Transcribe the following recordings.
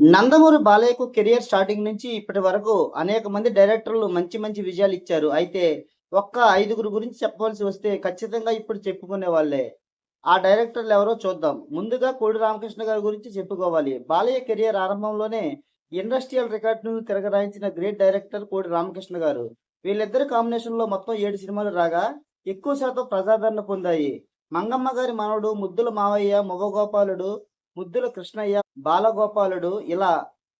Nandamuri బాలయ్యకు career starting నుంచి ఇప్పటి వరకు అనేక మంది డైరెక్టర్లు మంచి మంచి విజయాలు ఇచ్చారు. అయితే ఒక్క ఐదుగురు గురించి చెప్పవలసి వస్తే ఖచ్చితంగా ఇప్పుడు చెప్పుకునే వాళ్ళే. ఆ డైరెక్టర్లు ఎవరో చూద్దాం. ముందుగా కోడి రామకృష్ణ గారి గురించి చెప్పుకోవాలి. బాలయ్య కెరియర్ ఆరంభంలోనే ఇండస్ట్రియల్ రికార్డును తిరగరాయించిన గ్రేట్ డైరెక్టర్ కోడి రామకృష్ణ గారు. వీళ్ళిద్దరి కాంబినేషన్లో మొత్తం ఏడు సినిమాలు రాగా ఎక్కువ శాతం ప్రజాదరణ పొందాయి. మంగమ్మ గారి మనవడు ముద్దుల మావయ్య మొగగోపాలుడు ముద్దుల కృష్ణయ్య బాలగోపాలుడు ఇలా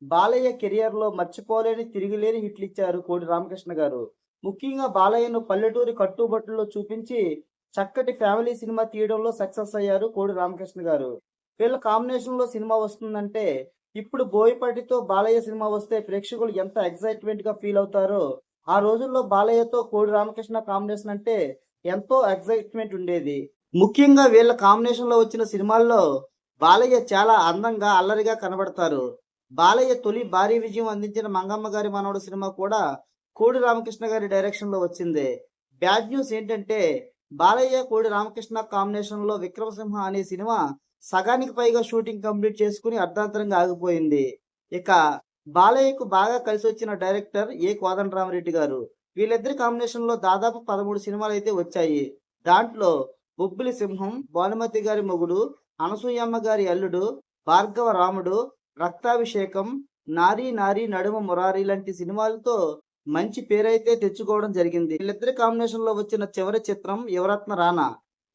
బాలయ్య కెరియర్లో మర్చిపోలేని తిరిగిలేని హిట్లు ఇచ్చారు కోడి రామకృష్ణ గారు. ముఖ్యంగా బాలయ్యను పల్లెటూరి కట్టుబట్టుల్లో చూపించి చక్కటి ఫ్యామిలీ సినిమా తీయడంలో సక్సెస్ అయ్యారు కోడి రామకృష్ణ గారు. వీళ్ళ కాంబినేషన్లో సినిమా వస్తుందంటే ఇప్పుడు బోయపాటితో బాలయ్య సినిమా వస్తే ప్రేక్షకులు ఎంత ఎక్సైట్మెంట్గా ఫీల్ అవుతారో ఆ రోజుల్లో బాలయ్యతో కోడి రామకృష్ణ కాంబినేషన్ అంటే ఎంతో ఎక్సైట్మెంట్ ఉండేది. ముఖ్యంగా వీళ్ళ కాంబినేషన్లో వచ్చిన సినిమాల్లో బాలయ్య చాలా అందంగా అల్లరిగా కనబడతారు. బాలయ్య తొలి భారీ విజయం అందించిన మంగమ్మ గారి మనవడు సినిమా కూడా కోడి రామకృష్ణ గారి డైరెక్షన్లో వచ్చింది. బ్యాడ్ న్యూస్ ఏంటంటే బాలయ్య కోడి రామకృష్ణ కాంబినేషన్లో విక్రమసింహ అనే సినిమా సగానికి పైగా షూటింగ్ కంప్లీట్ చేసుకుని అర్ధాంతరంగా ఆగిపోయింది. ఇక బాలయ్యకు బాగా కలిసి వచ్చిన డైరెక్టర్ ఏ కోదండరామరెడ్డి గారు? వీళ్ళిద్దరి కాంబినేషన్లో దాదాపు పదమూడు సినిమాలు అయితే వచ్చాయి. దాంట్లో బొబ్బిలి సింహం భానుమతి గారి మొగుడు అనసూయమ్మ గారి అల్లుడు భార్గవ రాముడు రక్తాభిషేకం నారీ నారీ నడుమ మురారి లాంటి సినిమాలతో మంచి పేరైతే తెచ్చుకోవడం జరిగింది. వీళ్ళిద్దరి కాంబినేషన్లో వచ్చిన చివరి చిత్రం యువరత్న రానా.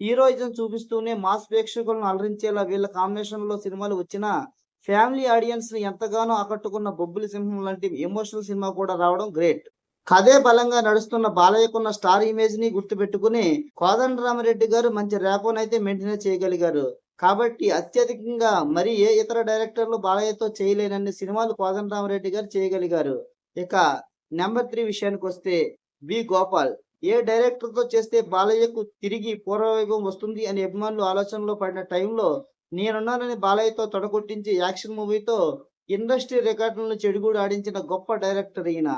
హీరోయిజం చూపిస్తూనే మాస్ ప్రేక్షకులను అలరించేలా వీళ్ళ కాంబినేషన్లో సినిమాలు వచ్చిన ఫ్యామిలీ ఆడియన్స్ని ఎంతగానో ఆకట్టుకున్న బొబ్బులి సింహం లాంటి ఎమోషనల్ సినిమా కూడా రావడం గ్రేట్. కథే బలంగా నడుస్తున్న బాలయ్యకున్న స్టార్ ఇమేజ్ని గుర్తుపెట్టుకుని కోదండరామరెడ్డి గారు మంచి ర్యాపోనైతే మెయింటైన్ చేయగలిగారు. కాబట్టి అత్యధికంగా మరి ఏ ఇతర డైరెక్టర్లు బాలయ్యతో చేయలేనన్ని సినిమాలు కోదండరామరెడ్డి గారు చేయగలిగారు. ఇక నెంబర్ త్రీ విషయానికి వస్తే బి గోపాల్ ఏ డైరెక్టర్తో చేస్తే బాలయ్యకు తిరిగి పూర్వవైభవం వస్తుంది అని అభిమానులు ఆలోచనలో పడిన టైంలో నేనున్నానని బాలయ్యతో తొడగొట్టించి యాక్షన్ మూవీతో ఇండస్ట్రీ రికార్డులను చెడుగుడు ఆడించిన గొప్ప డైరెక్టర్ ఈయన.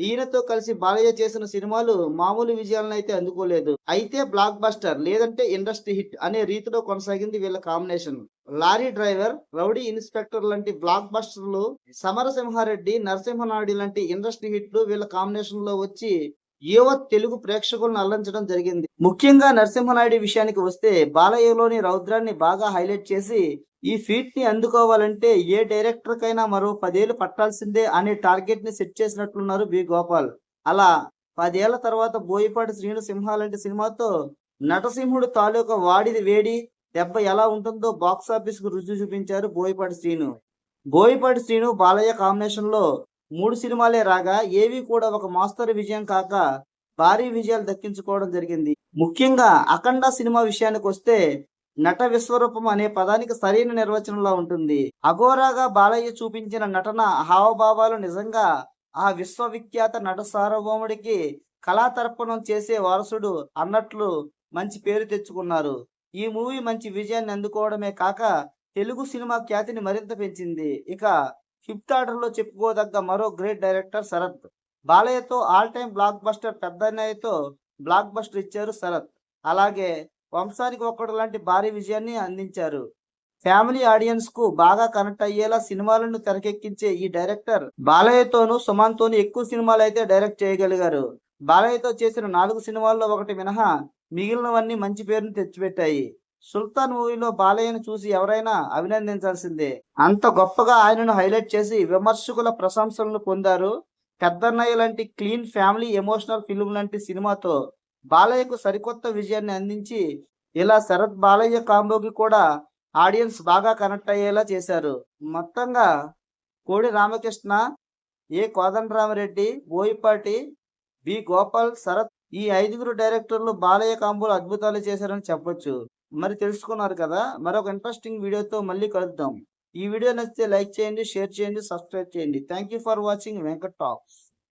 ఈయనతో కలిసి బాలయ్య చేసిన సినిమాలు మామూలు విజయాలను అయితే అందుకోలేదు. అయితే బ్లాక్ బస్టర్ లేదంటే ఇండస్ట్రీ హిట్ అనే రీతిలో కొనసాగింది వీళ్ళ combination lorry driver rowdy inspector లాంటి బ్లాక్ బస్టర్లు సమరసింహారెడ్డి నరసింహనాయుడు లాంటి ఇండస్ట్రీ హిట్లు వీళ్ళ కాంబినేషన్లో వచ్చి యువ తెలుగు ప్రేక్షకులను అల్లించడం జరిగింది. ముఖ్యంగా నరసింహనాయుడు విషయానికి వస్తే బాలయ్యలోని రౌద్రాన్ని బాగా హైలైట్ చేసి ఈ ఫీట్ని అందుకోవాలంటే ఏ డైరెక్టర్ కైనా మరో పదేళ్ళు పట్టాల్సిందే అనే టార్గెట్ని సెట్ చేసినట్లున్నారు బి గోపాల్. అలా పదేళ్ళ తర్వాత బోయపాటి శ్రీను సింహ లాంటి సినిమాతో నటసింహుడు తాలూకా వాడిది వేడి దెబ్బ ఎలా ఉంటుందో బాక్స్ ఆఫీస్కు రుజువు చూపించారు బోయపాటి శ్రీను. బోయపాటి శ్రీను బాలయ్య కాంబినేషన్లో మూడు సినిమాలే రాగా ఏవి కూడా ఒక మాస్తరు విజయం కాక భారీ విజయాలు దక్కించుకోవడం జరిగింది. ముఖ్యంగా అఖండ సినిమా విషయానికి వస్తే నట విశ్వరూపం అనే పదానికి సరైన నిర్వచనంలో ఉంటుంది. అఘోరాగా బాలయ్య చూపించిన నటన హావభావాలు నిజంగా ఆ విశ్వవిఖ్యాత నట సార్వభౌముడికి కళాతర్పణం చేసే వారసుడు అన్నట్లు మంచి పేరు తెచ్చుకున్నారు. ఈ మూవీ మంచి విజయాన్ని అందుకోవడమే కాక తెలుగు సినిమా ఖ్యాతిని మరింత పెంచింది. ఇక ఫిఫ్త్ చెప్పుకోదగ్గ మరో గ్రేట్ డైరెక్టర్ శరత్. బాలయ్యతో ఆల్ టైమ్ బ్లాక్ బస్టర్ పెద్దన్నయ్యతో బ్లాక్ బస్టర్ ఇచ్చారు శరత్. అలాగే వంశానికి ఒక్కడు లాంటి భారీ విజయాన్ని అందించారు. ఫ్యామిలీ ఆడియన్స్కు బాగా కనెక్ట్ అయ్యేలా సినిమాలను తెరకెక్కించే ఈ డైరెక్టర్ బాలయ్యతోనూ సుమాన్తోనూ ఎక్కువ సినిమాలు అయితే డైరెక్ట్ చేయగలిగారు. బాలయ్యతో చేసిన నాలుగు సినిమాల్లో ఒకటి మినహా మిగిలినవన్నీ మంచి పేరును తెచ్చిపెట్టాయి. సుల్తాన్ మూవీలో బాలయ్యను చూసి ఎవరైనా అభినందించాల్సిందే. అంత గొప్పగా ఆయనను హైలైట్ చేసి విమర్శకుల ప్రశంసలను పొందారు పెద్దన్నయ్య లాంటి క్లీన్ ఫ్యామిలీ ఎమోషనల్ ఫిల్మ్ లాంటి సినిమాతో బాలయ్యకు సరికొత్త విజయాన్ని అందించి ఇలా శరత్ బాలయ్య కాంబోకి కూడా ఆడియన్స్ బాగా కనెక్ట్ అయ్యేలా చేశారు. మొత్తంగా కోడి రామకృష్ణ ఏ కోదండరామరెడ్డి బోయిపాటి బి గోపాల్ శరత్ ఈ ఐదుగురు డైరెక్టర్లు బాలయ్య కాంబోలు అద్భుతాలు చేశారని చెప్పొచ్చు. మరి తెలుసుకున్నారు కదా? మరొక ఇంట్రెస్టింగ్ వీడియోతో మళ్ళీ కలుద్దాం. ఈ వీడియో నచ్చితే లైక్ చేయండి షేర్ చేయండి సబ్స్క్రైబ్ చేయండి. Thank you for watching Venkat talks